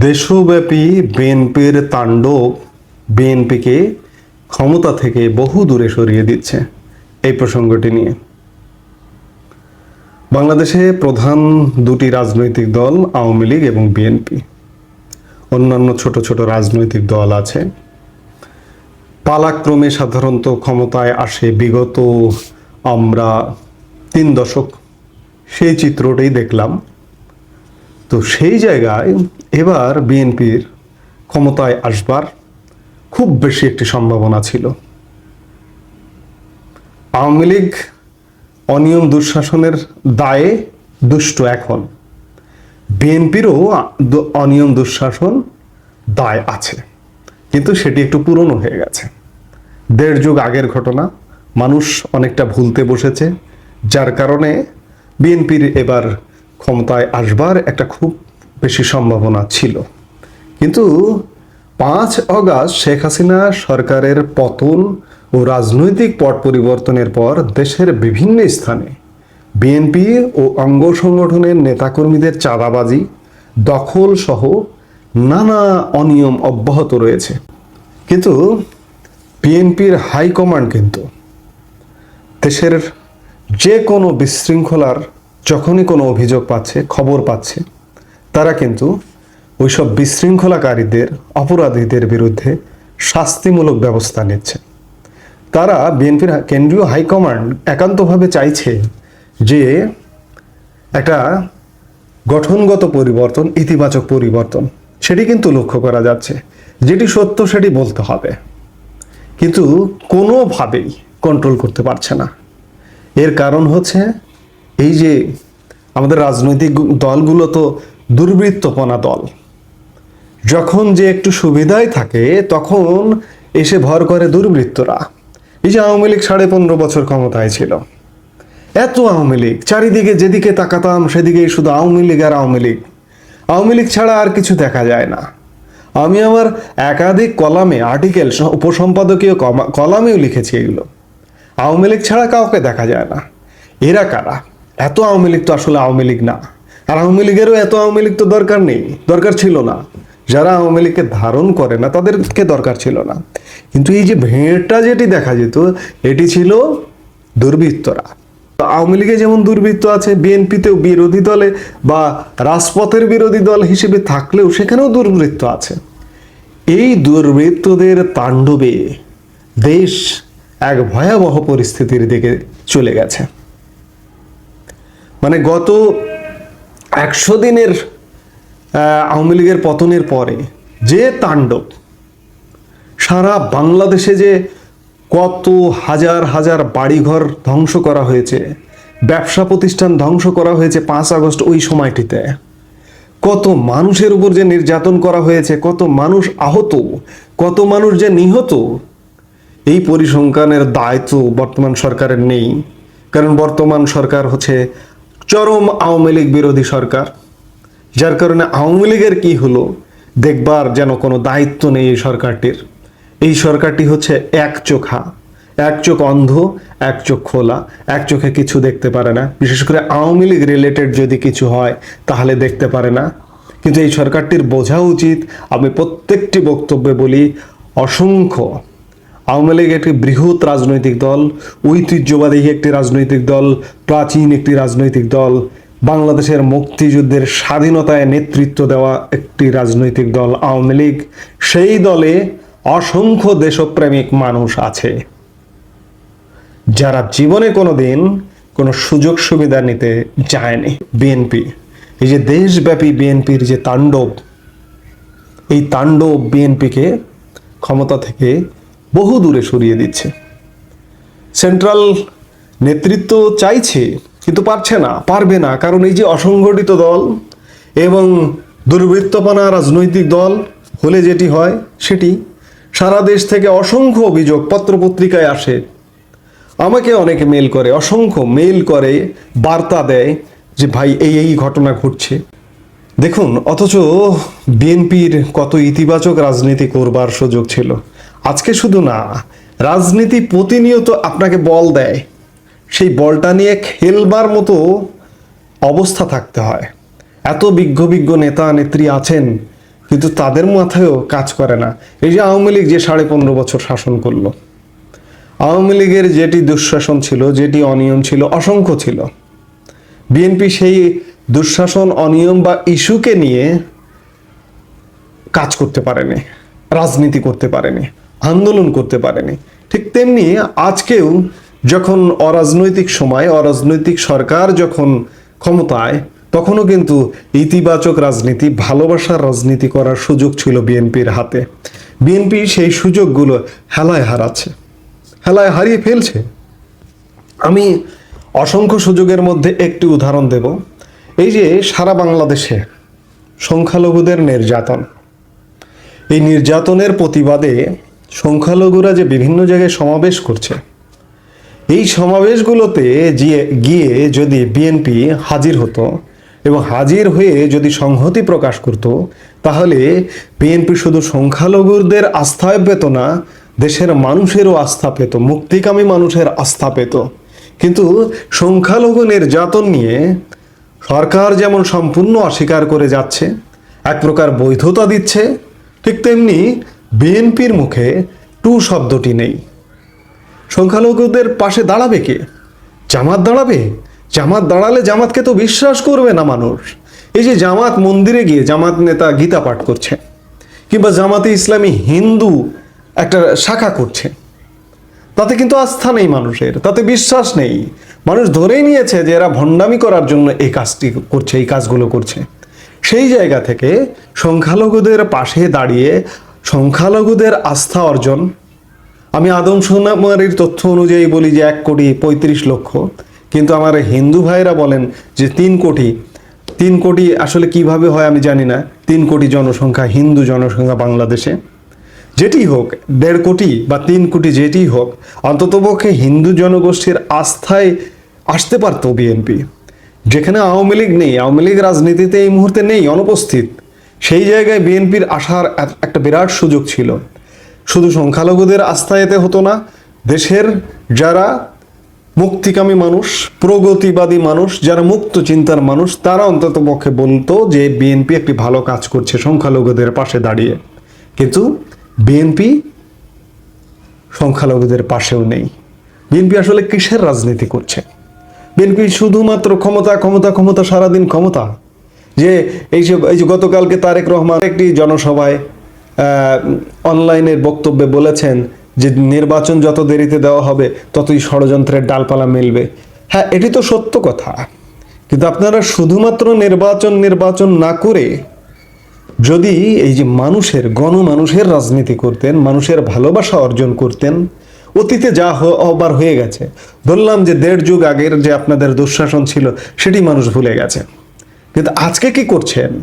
দেশব্যাপী বিএনপির তাণ্ডব বিএনপিকে ক্ষমতা থেকে বহু দূরে সরিয়ে দিচ্ছে। এই প্রসঙ্গটি নিয়ে। বাংলাদেশে প্রধান দুটি রাজনৈতিক দল আওয়ামী লীগ এবং বিএনপি। অন্যান্য ছোট ছোট রাজনৈতিক দল আছে। পালাক্রমে সাধারণত ক্ষমতায় আসে বিগত আমরা তিন দশক। সেই চিত্রটাই দেখলাম। তো সেই জায়গায় এবার বিএনপির ক্ষমতায় আসবার খুব বেশি একটি সম্ভাবনা ছিল। আওয়ামী লীগ অনিয়ম দুঃশাসনের দায়ে দুষ্ট এখন। বিএনপিরও অনিয়ম দুঃশাসন দায় আছে। কিন্তু সেটি একটু পুরনো হয়ে গেছে। দেড় যুগ আগের ঘটনা। মানুষ অনেকটা ভুলতে বসেছে। যার কারণে বিএনপির এবার ক্ষমতায় আসবার একটা খুব বেশি সম্ভাবনা ছিল। কিন্তু পাঁচ অগাস্ট শেখ হাসিনা সরকারের পতন ও রাজনৈতিক পট পরিবর্তনের পর দেশের বিভিন্ন স্থানে বিএনপি ও অঙ্গ সংগঠনের নেতাকর্মীদের চাঁদাবাজি দখল সহ নানা অনিয়ম অব্যাহত রয়েছে। কিন্তু বিএনপির হাইকমান্ড কিন্তু দেশের যে কোনো বিশৃঙ্খলার যখনই কোনো অভিযোগ পাচ্ছে, খবর পাচ্ছে, তারা কিন্তু ওইসব বিশৃঙ্খলাকারীদের, অপরাধীদের বিরুদ্ধে শাস্তিমূলক ব্যবস্থা নিচ্ছে। তারা বিএনপির কেন্দ্রীয় হাইকমান্ড একান্তভাবে চাইছে যে একটা গঠনগত পরিবর্তন, ইতিবাচক পরিবর্তন, সেটি কিন্তু লক্ষ্য করা যাচ্ছে। যেটি সত্য, সেটি বলতে হবে। কিন্তু কোনোভাবেই কন্ট্রোল করতে পারছে না। এর কারণ হচ্ছে এই যে আমাদের রাজনৈতিক দলগুলো তো দুর্বৃত্তপনা দল। যখন যে একটু সুবিধায় থাকে, তখন এসে ভর করে দুর্বৃত্তরা। এই যে আওয়ামী লীগ সাড়ে পনেরো বছর ক্ষমতায় ছিল। এত আওয়ামী লীগ, চারিদিকে যেদিকে তাকাতাম, সেদিকেই শুধু আওয়ামী লীগ আর আওয়ামী লীগ। আওয়ামী লীগ ছাড়া আর কিছু দেখা যায় না। আমি আমার একাধিক কলামে আর্টিকেল উপসম্পাদকীয় কলামেও লিখেছি এগুলো। আওয়ামী লীগ ছাড়া কাউকে দেখা যায় না। এরা কারা? এত আওয়ামী লীগ তো আসলে আওয়ামী লীগ না। আর আওয়ামী লীগেরও এত আওয়ামী লীগ তো দরকার নেই। দরকার ছিল না। যারা আওয়ামী লীগকে ধারণ করে না, তাদেরকে দরকার ছিল না। কিন্তু এই যে ভেঁটটা যেটি দেখা যেত, এটি ছিল দুর্বৃত্তরা। আওয়ামী লীগে যেমন দুর্বৃত্ত আছে, বিএনপিতেও বিরোধী দলে বা রাজপথের বিরোধী দল হিসেবে থাকলেও সেখানেও দুর্বৃত্ত আছে। এই দুর্বৃত্তদের তাণ্ডবে দেশ এক ভয়াবহ পরিস্থিতির দিকে চলে গেছে। মানে গত একশো দিনের আওয়ামী লীগের পতনের পরে যে তাণ্ডব সারা বাংলাদেশে যে কত হাজার হাজার বাড়িঘর ধ্বংস করা হয়েছে, ব্যবসা প্রতিষ্ঠান ধ্বংস করা হয়েছে পাঁচ আগস্ট ওই সময়টিতে, কত মানুষের উপর যে নির্যাতন করা হয়েছে, কত মানুষ আহত, কত মানুষ যে নিহত, এই পরিসংখ্যানের দায়িত্ব বর্তমান সরকারের নেই। কারণ বর্তমান সরকার হচ্ছে চরম আওয়ামী লীগ বিরোধী সরকার, যার কারণে আওয়ামী লীগের কি হলো, দেখবার যেন কোনো দায়িত্ব নেই এই সরকারটির। এই সরকারটি হচ্ছে এক চোখা, এক চোখ অন্ধ, এক চোখ খোলা, এক চোখে কিছু দেখতে পারে না। বিশেষ করে আওয়ামী লীগ রিলেটেড যদি কিছু হয়, তাহলে দেখতে পারে না। কিন্তু এই সরকারটির বোঝা উচিত, আমি প্রত্যেকটি বক্তব্যে বলি, অসংখ্য আওয়ামী লীগ একটি বৃহৎ রাজনৈতিক দল ঐতিহ্যবাদী একটি রাজনৈতিক দল, প্রাচীন একটি রাজনৈতিক দল। বাংলাদেশের মুক্তিযুদ্ধের স্বাধীনতায় নেতৃত্ব দেওয়া একটি রাজনৈতিক দল আওয়ামী লীগ। সেই দলে অসংখ্য দেশপ্রেমিক মানুষ আছে। যারা জীবনে কোনো দিন কোনো সুযোগ সুবিধা নিতে চায়নি। বিএনপি এই যে দেশব্যাপী বিএনপির যে তাণ্ডব, এই তাণ্ডব বিএনপিকে ক্ষমতা থেকে বহু দূরে সরিয়ে দিচ্ছে। সেন্ট্রাল নেতৃত্ব চাইছে, কিন্তু পারছে না, পারবে না, কারণ এই যে অসংগঠিত দল এবং দুর্বৃত্তপনা রাজনৈতিক দল, হলে যেটি হয় সেটি, সারা দেশ থেকে অসংখ্য অভিযোগ পত্রপত্রিকায় আসে। আমাকে অনেকে মেল করে, অসংখ্য মেল করে, বার্তা দেয় যে ভাই, এই এই ঘটনা ঘটছে। দেখুন, অথচ বিএনপির কত ইতিবাচক রাজনীতি করবার সুযোগ ছিল। আজকে শুধু না, রাজনীতি প্রতিনিয়ত আপনাকে বল দেয়। সেই বলটা নিয়ে খেলবার মতো অবস্থা থাকতে হয়। এত বিজ্ঞ বিজ্ঞ নেতা নেত্রী আছেন, কিন্তু তাদের মাথায়ও কাজ করে না। এই যে আওয়ামী লীগ যে সাড়ে পনেরো বছর শাসন করল, আওয়ামী লীগের যেটি দুঃশাসন ছিল, যেটি অনিয়ম ছিল, অসংখ্য ছিল। বিএনপি সেই দুঃশাসন, অনিয়ম বা ইস্যুকে নিয়ে কাজ করতে পারেনি, রাজনীতি করতে পারেনি। আন্দোলন করতে পারেনি। ঠিক তেমনি আজকেও যখন অরাজনৈতিক সময়, অরাজনৈতিক সরকার যখন ক্ষমতায়, তখনও কিন্তু ইতিবাচক রাজনীতি, ভালোবাসার রাজনীতি করার সুযোগ ছিল বিএনপির হাতে। বিএনপি সেই সুযোগগুলো হেলায় হারাচ্ছে, হেলায় হারিয়ে ফেলছে। আমি অসংখ্য সুযোগের মধ্যে একটি উদাহরণ দেব। এই যে সারা বাংলাদেশে সংখ্যালঘুদের নির্যাতন, এই নির্যাতনের প্রতিবাদে সংখ্যালঘুরা যে বিভিন্ন জায়গায় সমাবেশ করছে, এই সমাবেশগুলোতে গিয়ে যদি বিএনপি হাজির হতো এবং হাজির হয়ে যদি সংহতি প্রকাশ করত, তাহলে বিএনপি শুধু সংখ্যালঘুদের আস্থায় পেত না, দেশের মানুষেরও আস্থা পেত, মুক্তিকামী মানুষের আস্থা পেত। কিন্তু সংখ্যালঘু নির্যাতন নিয়ে সরকার যেমন সম্পূর্ণ অস্বীকার করে যাচ্ছে, এক প্রকার বৈধতা দিচ্ছে, ঠিক তেমনি বিএনপির মুখে টু শব্দটি নেই। সংখ্যালঘুদের পাশে দাঁড়াবে কে? জামাত দাঁড়াবে? জামাত দাঁড়ালে জামাতকে তো বিশ্বাস করবে না মানুষ। এই যে জামাত মন্দিরে গিয়ে জামাত নেতা গীতা পাঠ করছে, কিংবা জামাতে ইসলামী হিন্দু একটা শাখা করছে, তাতে কিন্তু আস্থা নেই মানুষের, তাতে বিশ্বাস নেই। মানুষ ধরেই নিয়েছে যে এরা ভণ্ডামি করার জন্য এই কাজটি করছে, এই কাজগুলো করছে। সেই জায়গা থেকে সংখ্যালঘুদের পাশে দাঁড়িয়ে সংখ্যালঘুদের আস্থা অর্জন। আমি আদম সোনামারির তথ্য অনুযায়ী বলি যে এক কোটি পঁয়ত্রিশ লক্ষ। কিন্তু আমার হিন্দু ভাইরা বলেন যে তিন কোটি। তিন কোটি আসলে কীভাবে হয় আমি জানি না। তিন কোটি জনসংখ্যা, হিন্দু জনসংখ্যা বাংলাদেশে। যেটি হোক, দেড় কোটি বা তিন কোটি যেটি হোক, অন্ততপক্ষে হিন্দু জনগোষ্ঠীর আস্থায় আসতে পারত বিএনপি। যেখানে আওয়ামী লীগ নেই, আওয়ামী লীগ রাজনীতিতে এই মুহূর্তে নেই, অনুপস্থিত। সেই জায়গায় বিএনপির আসার একটা বিরাট সুযোগ ছিল। শুধু সংখ্যালঘুদের আস্থা এতে হতো না, দেশের যারা মুক্তিকামী মানুষ, প্রগতিবাদী মানুষ, যারা মুক্ত চিন্তার মানুষ, তারা অন্তত পক্ষে বলতো যে বিএনপি একটি ভালো কাজ করছে সংখ্যালঘুদের পাশে দাঁড়িয়ে। কিন্তু বিএনপি সংখ্যালঘুদের পাশেও নেই। বিএনপি আসলে কিসের রাজনীতি করছে? বিএনপি শুধুমাত্র ক্ষমতা ক্ষমতা ক্ষমতা, সারাদিন ক্ষমতা। যে এই যে এই যে গতকালকে তারেক রহমান একটি জনসভায় অনলাইনের বক্তব্যে বলেছেন যে নির্বাচন যত দেরিতে দেওয়া হবে, ততই ষড়যন্ত্রের ডালপালা মিলবে। হ্যাঁ এটি তো সত্য কথা। কিন্তু আপনারা শুধুমাত্র নির্বাচন নির্বাচন না করে যদি এই যে মানুষের গণমানুষের রাজনীতি করতেন, মানুষের ভালোবাসা অর্জন করতেন, অতীতে যা হবার হয়ে গেছে, ধরলাম যে দেড় যুগ আগের যে আপনাদের দুঃশাসন ছিল, সেটি মানুষ ভুলে গেছে। কিন্তু আজকে কি করছেন?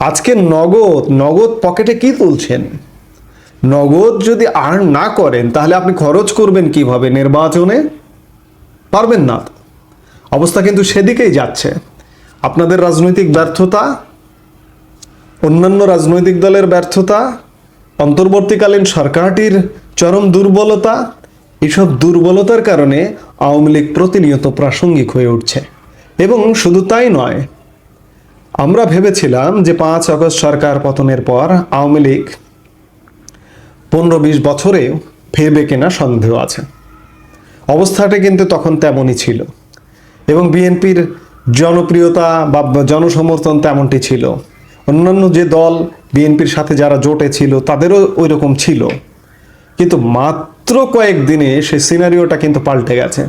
আজকে নগদ নগদ পকেটে কি তুলছেন? নগদ যদি আর না করেন, তাহলে আপনি খরচ করবেন কীভাবে নির্বাচনে? পারবেন না। অবস্থা কিন্তু সেদিকেই যাচ্ছে। আপনাদের রাজনৈতিক ব্যর্থতা, অন্যান্য রাজনৈতিক দলের ব্যর্থতা, অন্তর্বর্তীকালীন সরকারটির চরম দুর্বলতা, এসব দুর্বলতার কারণে আওয়ামী লীগ প্রতিনিয়ত প্রাসঙ্গিক হয়ে উঠছে। এবং শুধু তাই নয় আমরা ভেবেছিলাম যে পাঁচ আগস্ট সরকার পতনের পর আওয়ামী লীগ পনেরো বিশ বছরে ফিরবে কিনা সন্দেহ আছে। অবস্থাটা কিন্তু তখন তেমনই ছিল এবং বিএনপির জনপ্রিয়তা বা জনসমর্থন তেমনটি ছিল। অন্যান্য যে দল বিএনপির সাথে যারা জোটে ছিল তাদেরও ওই রকম ছিল। কিন্তু মাত্র কয়েকদিনে সে সিনারিওটা কিন্তু পাল্টে গেছে।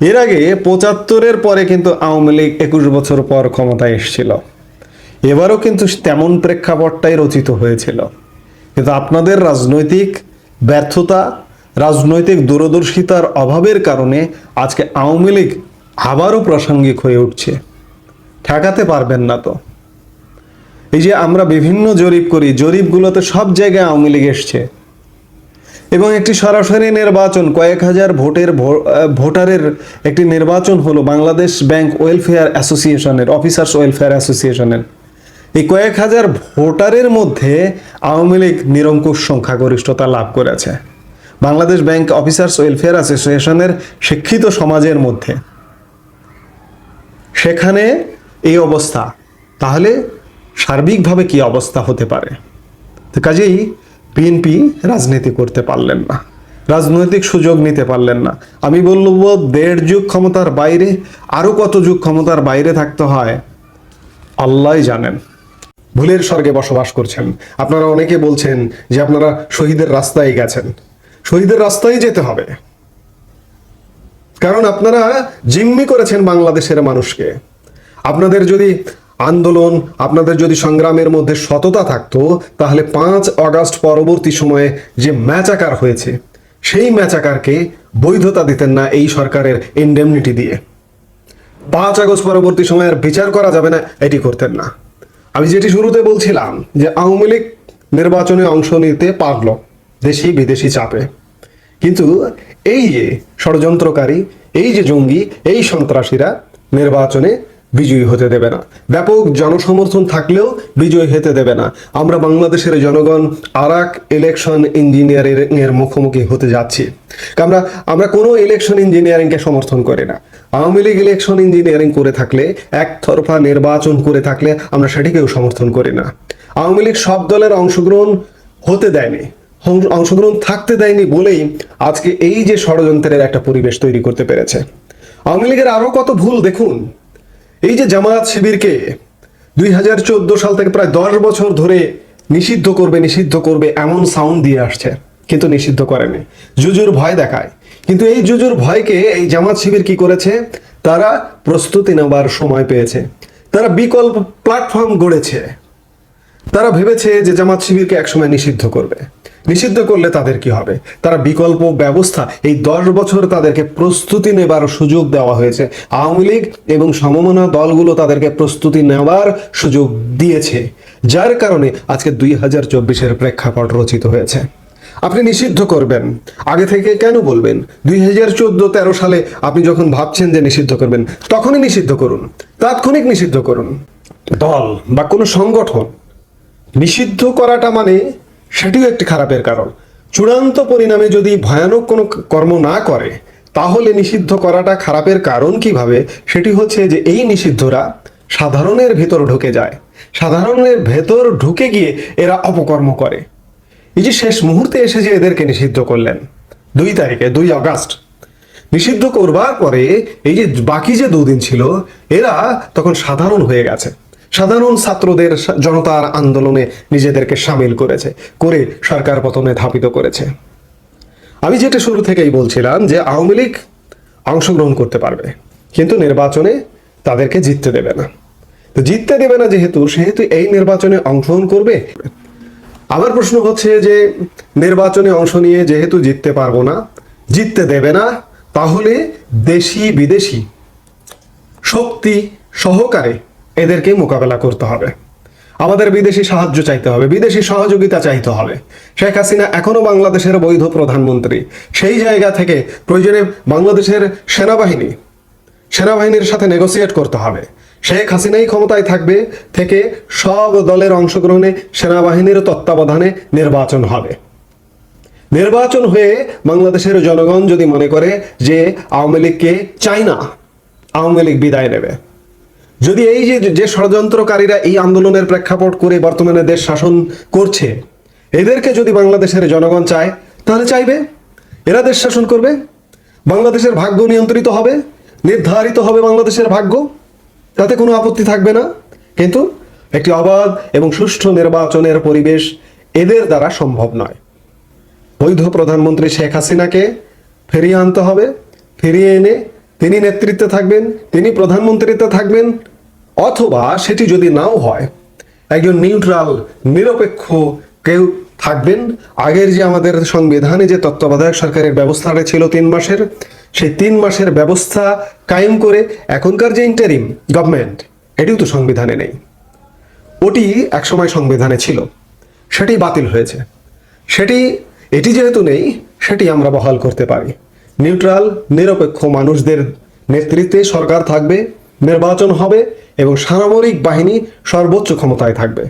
এর আগে পঁচাত্তরের পরে কিন্তু আওয়ামী লীগ একুশ বছর পর ক্ষমতায় এসেছিল। এবারও কিন্তু তেমন প্রেক্ষাপটটাই রচিত হয়েছিল। কিন্তু আপনাদের রাজনৈতিক ব্যর্থতা, রাজনৈতিক দূরদর্শিতার অভাবের কারণে আজকে আওয়ামী লীগ আবারও প্রাসঙ্গিক হয়ে উঠছে। ঠেকাতে পারবেন না তো। এই যে আমরা বিভিন্ন জরিপ করি, জরিপগুলোতে সব জায়গায় আওয়ামী লীগ এসছে। এবং একটি সরাসরি নির্বাচন, কয়েক হাজার ভোটের ভোটারের একটি নির্বাচন হলো বাংলাদেশ ব্যাংক ওয়েলফেয়ার অ্যাসোসিয়েশনের, অফিসার্স ওয়েলফেয়ার অ্যাসোসিয়েশনের। এই কয়েক হাজার ভোটারের মধ্যে আওয়ামী লীগ নিরঙ্কুশ সংখ্যাগরিষ্ঠতা লাভ করেছে। বাংলাদেশ ব্যাংক অফিসার্স ওয়েলফেয়ার অ্যাসোসিয়েশনের শিক্ষিত সমাজের মধ্যে। সেখানে এই অবস্থা, তাহলে সার্বিকভাবে কি অবস্থা হতে পারে? কাজেই বিএনপি রাজনীতি করতে পারলেন না। রাজনৈতিক সুযোগ নিতে পারলেন না। আমি বলব দেড় যুগ ক্ষমতার বাইরে, আরও কত যুগ ক্ষমতার বাইরে থাকতে হয়? আল্লাহ জানেন। ভুলের স্বর্গে বসবাস করছেন। আপনারা অনেকে বলছেন যে আপনারা শহীদের রাস্তায় গেছেন। শহীদের রাস্তায় যেতে হবে। কারণ আপনারা জিম্মি করেছেন বাংলাদেশের মানুষকে। আপনাদের যদি আন্দোলন আপনাদের যদি সংগ্রামের মধ্যে সততা থাকতো, তাহলে পাঁচ অগাস্ট পরবর্তী সময়ে যে ম্যাচাকার হয়েছে, সেই ম্যাচাকারকে বৈধতা দিতেন না এই সরকারের ইন্ডেমনিটি দিয়ে। পাঁচ আগস্ট পরবর্তী সময়ে আর বিচার করা যাবে না, এটি করতেন না। আমি যেটি শুরুতে বলছিলাম যে আওয়ামী লীগ নির্বাচনে অংশ নিতে পারল, দেশি বিদেশি চাপে। কিন্তু এই যে ষড়যন্ত্রকারী, এই যে জঙ্গি, এই সন্ত্রাসীরা নির্বাচনে বিজয়ী হতে দেবে না। ব্যাপক জনসমর্থন থাকলেও বিজয়ী হতে দেবে না। আমরা বাংলাদেশের জনগণ আর ইলেকশন ইঞ্জিনিয়ারিং এর মুখোমুখি হতে যাচ্ছি। আমরা আমরা কোনো ইলেকশন ইঞ্জিনিয়ারিংকে সমর্থন করি না। আওয়ামী লীগ ইলেকশন ইঞ্জিনিয়ারিং করে থাকলে, একতরফা নির্বাচন করে থাকলে আমরা সেটিকেও সমর্থন করি না। আওয়ামী লীগ সব দলের অংশগ্রহণ হতে দেয়নি। অংশগ্রহণ থাকতে দেয়নি বলেই আজকে এই যে ষড়যন্ত্রের একটা পরিবেশ তৈরি করতে পেরেছে। আওয়ামী লীগের আরও কত ভুল দেখুন। এই যে জামায়াত শিবিরকে দুই হাজার চোদ্দ সাল থেকে প্রায় দশ বছর ধরে নিষিদ্ধ করবে নিষিদ্ধ করবে, এমন সাউন্ড দিয়ে আসছে, কিন্তু নিষিদ্ধ করেনি। জুজুর ভয় দেখায়। কিন্তু এই জুজুর ভয়কে এই জামাত শিবির কি করেছে? তারা প্রস্তুতি নেবার সময় পেয়েছে। তারা বিকল্প প্ল্যাটফর্ম গড়েছে। তারা ভেবেছে যে জামাত শিবিরকে একসময় নিষিদ্ধ করবে। নিষিদ্ধ করলে তাদের কি হবে? তারা বিকল্প ব্যবস্থা এই দশ বছর তাদেরকে প্রস্তুতি নেবার সুযোগ দেওয়া হয়েছে। আওয়ামী লীগ এবং সমমনা দলগুলো তাদেরকে প্রস্তুতি নেওয়ার সুযোগ দিয়েছে। যার কারণে আজকে দুই হাজার চব্বিশের প্রেক্ষাপট রচিত হয়েছে। আপনি নিষিদ্ধ করবেন। আগে থেকে কেন বলবেন? দুই হাজার চোদ্দ তেরো সালে আপনি যখন ভাবছেন যে নিষিদ্ধ করবেন, তখনই নিষিদ্ধ করুন। তাৎক্ষণিক নিষিদ্ধ করুন। দল বা কোনো সংগঠন নিষিদ্ধ করাটা মানে সেটিও একটি খারাপের কারণ। চূড়ান্ত পরিণামে যদি ভয়ানক কোনো কর্ম না করে, তাহলে নিষিদ্ধ করাটা খারাপের কারণ কীভাবে? সেটি হচ্ছে যে এই নিষিদ্ধরা সাধারণের ভেতর ঢুকে যায়। সাধারণের ভেতর ঢুকে গিয়ে এরা অপকর্ম করে। এই যে শেষ মুহূর্তে এসে যে এদেরকে নিষিদ্ধ করলেন, দুই তারিখে, দুই আগস্ট, নিষিদ্ধ করবার পরে এই যে বাকি যে দুদিন ছিল, এরা তখন সাধারণ হয়ে গেছে। সাধারণ ছাত্রদের জনতার আন্দোলনে নিজেদেরকে সামিল করেছে, করে সরকার পতনে ধাপিত করেছে। আমি যেটা শুরু থেকেই বলছিলাম যে আওয়ামী লীগ অংশগ্রহণ করতে পারবে, কিন্তু নির্বাচনে তাদেরকে জিততে দেবে না। তো জিততে দেবে না যেহেতু, সেহেতু এই নির্বাচনে অংশগ্রহণ করবে। আমার প্রশ্ন হচ্ছে যে নির্বাচনে অংশ নিয়ে যেহেতু জিততে পারব না, জিততে দেবে না, তাহলে দেশি বিদেশি শক্তি সহকারে এদেরকে মোকাবেলা করতে হবে। আমাদের বিদেশি সাহায্য চাইতে হবে, বিদেশি সহযোগিতা চাইতে হবে। শেখ হাসিনা এখনও বাংলাদেশের বৈধ প্রধানমন্ত্রী। সেই জায়গা থেকে প্রয়োজনে বাংলাদেশের সেনাবাহিনী, সেনাবাহিনীর সাথে নেগোসিয়েট করতে হবে। শেখ হাসিনাই ক্ষমতায় থাকবে থেকে সব দলের অংশগ্রহণে সেনাবাহিনীর তত্ত্বাবধানে নির্বাচন হবে। নির্বাচন হয়ে বাংলাদেশের জনগণ যদি মনে করে যে আওয়ামী লীগকে চাই না আওয়ামী লীগ বিদায় নেবে। যদি এই যে যে ষড়যন্ত্রকারীরা এই আন্দোলনের প্রেক্ষাপট করে বর্তমানে দেশ শাসন করছে, এদেরকে যদি বাংলাদেশের জনগণ চায়, তাহলে চাইবে? এরা দেশ শাসন করবে? বাংলাদেশের ভাগ্য নিয়ন্ত্রিত হবে? নির্ধারিত হবে বাংলাদেশের ভাগ্য? তাতে কোনো আপত্তি থাকবে না। কিন্তু একটি অবাধ এবং সুষ্ঠু নির্বাচনের পরিবেশ এদের দ্বারা সম্ভব নয়। বৈধ প্রধানমন্ত্রী শেখ হাসিনাকে ফিরিয়ে আনতে হবে। ফিরিয়ে এনে তিনি নেতৃত্বে থাকবেন, তিনি প্রধানমন্ত্রীতে থাকবেন, অথবা সেটি যদি নাও হয়, একজন নিউট্রাল, নিরপেক্ষ কেউ থাকবেন। আগের যে আমাদের সংবিধানে যে তত্ত্বাবধায়ক সরকারের ব্যবস্থাটা ছিল তিন মাসের, সেই তিন মাসের ব্যবস্থা কায়েম করে এখনকার যে ইন্টারিম গভর্নমেন্ট এটিও তো সংবিধানে নেই। ওটি একসময় সংবিধানে ছিল। সেটি বাতিল হয়েছে। সেটি, এটি যেহেতু নেই, সেটি আমরা বহাল করতে পারি। নিউট্রাল নিরপেক্ষ মানুষদের নেতৃত্বে সরকার থাকবে নির্বাচন হবে এবং সামরিক বাহিনী সর্বোচ্চ ক্ষমতায় থাকবে।